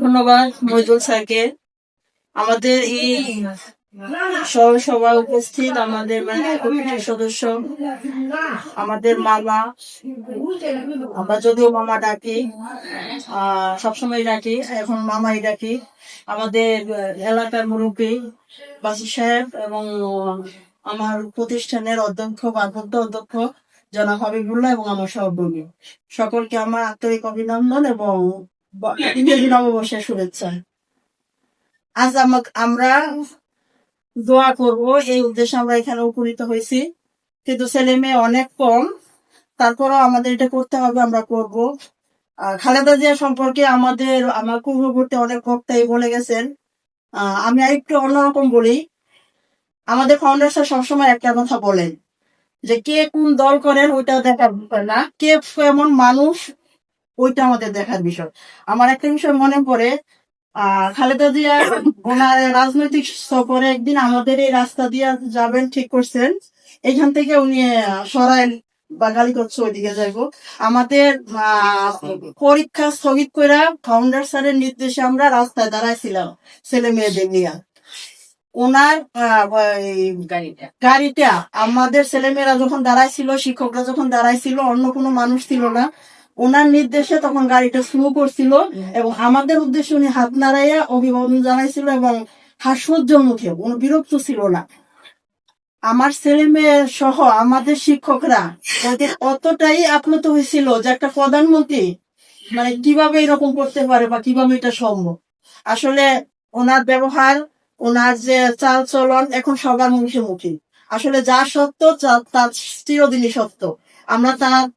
ধন্যবাদ মজুল স্যারকে। আমাদের এই সভায় উপস্থিত আমাদের সদস্য, আমাদের মামা, আমরা যদিও মামা ডাকি সবসময় ডাকি, এখন মামাই ডাকি। আমাদের এলাকার মুরব্বী বাসি সাহেব এবং আমার প্রতিষ্ঠানের অধ্যক্ষ, ভারপ্রাপ্ত অধ্যক্ষ জনাব হাবিবুল্লাহ এবং আমার সহকর্মী। সকলকে আমার আন্তরিক অভিনন্দন এবং ইংরেজি নববর্ষের শুভেচ্ছা। আজ আমরা দোয়া করব, এই উদ্দেশ্যে আমরা এখানে উপনীত হয়েছি। কিন্তু ছেলে মেয়ে অনেক কম, তারপরও আমাদের এটা করতে হবে, আমরা করব। খালেদা জিয়া সম্পর্কে আমাদের, আমার পূর্ববর্তী অনেক বক্তাই বলে গেছেন। আমি আরেকটু অন্যরকম বলি। আমাদের ফাউন্ডার সবসময় একটা কথা বলেন যে কে কোন দল করেন ওইটা দেখার না। কে এমন মানুষ ওইটা আমাদের দেখার বিষয়। আমার একটা বিষয় মনে পড়ে আহ খালেদা জিয়া ওনার রাজনৈতিক সফরে একদিন আমাদের এই রাস্তা দিয়ে যাবেন ঠিক করছেন। এখান থেকে উনি সরাইল বা গালিগঞ্জ ওইদিকে যাইব। আমাদের আহ, পরীক্ষা স্থগিত করে ফাউন্ডার স্যারের নির্দেশে আমরা রাস্তায় দাঁড়াইছিলাম ছেলে মেয়েদের নিয়ে। ওনার গাড়িটা। আমাদের ছেলেমেয়েরা যখন দাঁড়াইছিল শিক্ষকরা যখন দাঁড়াইছিল অন্য কোনো মানুষ ছিল না। ওনার নির্দেশে তখন গাড়িটা স্লো করছিল এবং আমাদের উদ্দেশ্যে উনি হাত নাড়াইয়া অভিবাদন জানাইছিল এবং হাস্যোজ্জ্বল মুখে কোনো বিরক্ত ছিল না। আমার ছেলে মেয়ে সহ আমাদের শিক্ষকরা ওদের অতটাই আপ্লুত হয়েছিল যে একটা প্রধানমন্ত্রী মানে কীভাবে এরকম করতে পারে বা কীভাবে এটা সম্ভব? আসলে ওনার ব্যবহার ওনার যে চাল চলন এখন সবার মুখে মুখে। আসলে যা সত্য যা- তা চিরদিনই সত্য। আমরা তার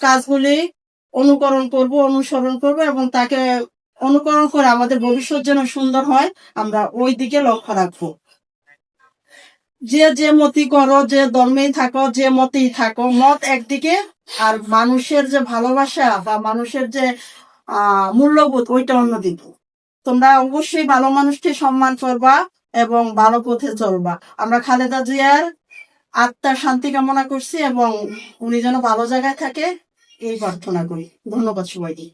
কাজগুলি অনুকরণ করব, অনুসরণ করব এবং তাকে অনুকরণ করে আমাদের ভবিষ্যৎ যেন সুন্দর হয়, আমরা ওই দিকে লক্ষ্য রাখব। যে যে মতি করো, যে ধর্মেই থাকো, যে মতেই থাকো, মত একদিকে আর মানুষের যে ভালোবাসা বা মানুষের যে মূল্যবোধ ওইটা অন্যদিকে তোমরা অবশ্যই ভালো মানুষকে সম্মান করবা এবং ভালো পথে চলবা। আমরা খালেদা জিয়ার আত্মার শান্তি কামনা করছি এবং উনি যেন ভালো জায়গায় থাকে। এই প্রার্থনা করি। ধন্যবাদ সবাইকে।